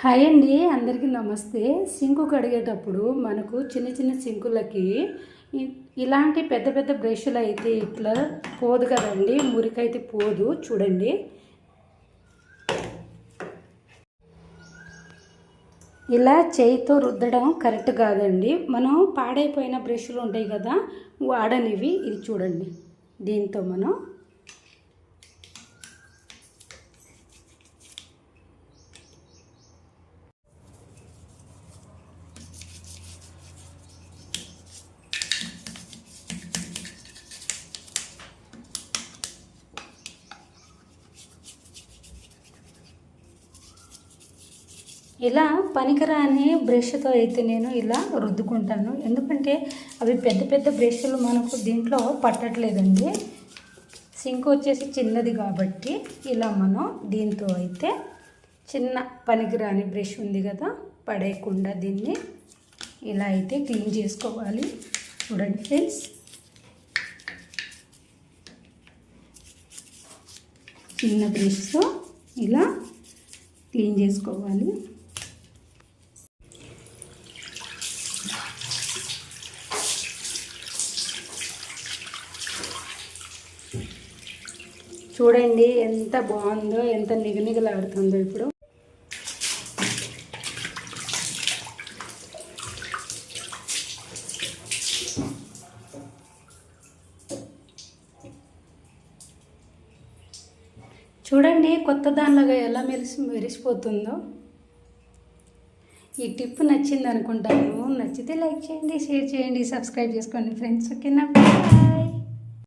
Hi అండి అందరికీ నమస్తే. సింకు కడిగేటప్పుడు మనకు చిన్న చిన్న సింకులకి ఇలాంటి పెద్ద పెద్ద బ్రష్లు అయితే ఇట్లా పోదు కదండి మురికైతే పోదు. చూడండి. ఇలా చేయితో రుద్దడం కరెక్ట్ కాదండి. మనం పాడైపోయిన బ్రష్లు ఉంటాయి కదా వాడనివి. ఇది చూడండి. దీంతో మనం ఇలా పనికిరాని బ్రష్తో అయితే నేను ఇలా రుద్దుకుంటాను. ఎందుకంటే అవి పెద్ద పెద్ద బ్రష్లు మనకు దీంట్లో పట్టట్లేదండి. సింక్ వచ్చేసి చిన్నది కాబట్టి ఇలా మనం దీంతో అయితే చిన్న పనికిరాని బ్రష్ ఉంది కదా పడేయకుండా దీన్ని ఇలా అయితే క్లీన్ చేసుకోవాలి. చూడండి ఫ్రెండ్స్. చిన్న బ్రష్తో ఇలా క్లీన్ చేసుకోవాలి. చూడండి ఎంత బాగుందో ఎంత నిగనిగలాడుతుందో ఇప్పుడు. చూడండి కొత్త దానిలాగా ఎలా మెరిసి మెరిసిపోతుందో. ఈ టిప్ నచ్చింది అనుకుంటాను నచ్చితే లైక్ చేయండి షేర్ చేయండి సబ్స్క్రైబ్ చేసుకోండి ఫ్రెండ్స్. ఓకేనా?